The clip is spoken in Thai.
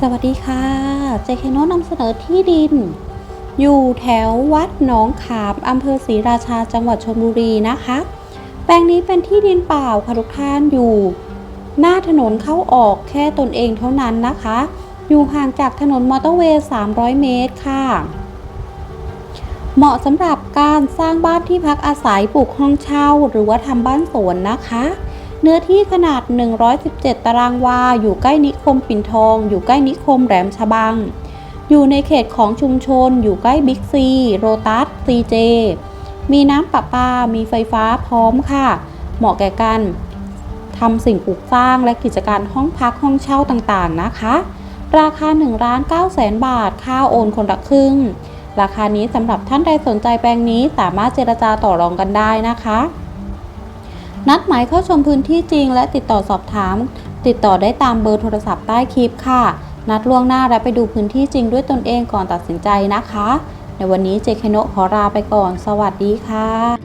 สวัสดีค่ะเจเคโนนำเสนอที่ดิน อยู่แถววัดหนองขามอำเภอศรีราชาจังหวัดชลบุรีนะคะ แปลงนี้เป็นที่ดินเปล่าค่ะทุกท่านอยู่ หน้าถนนเข้าออกแค่ตนเองเท่านั้นนะคะ อยู่ห่างจากถนนมอเตอร์เวย์ 300 เมตรค่ะ เหมาะสำหรับการสร้างบ้านที่พักอาศัยปลูกห้องเช่า หรือว่าทำบ้านสวนนะคะ เนื้อที่ขนาด 117 ตารางวา อยู่ใกล้นิคมปิ่นทอง อยู่ใกล้นิคมแหลมฉบัง อยู่ในเขตของชุมชน อยู่ใกล้บิ๊กซี โรตัสซีเจ มีน้ำประปา มีไฟฟ้าพร้อมค่ะ เหมาะแก่การทำสิ่งปลูกสร้างและกิจการห้องพักห้องเช่าต่างๆนะคะ ราคา1ล้าน9แสนบาท ค่าโอนคนละครึ่ง ราคานี้สำหรับท่านใดสนใจแปลงนี้สามารถเจรจาต่อรองกันได้นะคะ นัดหมายเข้าชมพื้นที่จริง และติดต่อสอบถาม ติดต่อได้ตามเบอร์โทรศัพท์ใต้คลิปค่ะ นัดล่วงหน้าและไปดูพื้นที่จริงด้วยตนเองก่อนตัดสินใจนะคะ ในวันนี้เจคโนะขอลาไปก่อน สวัสดีค่ะ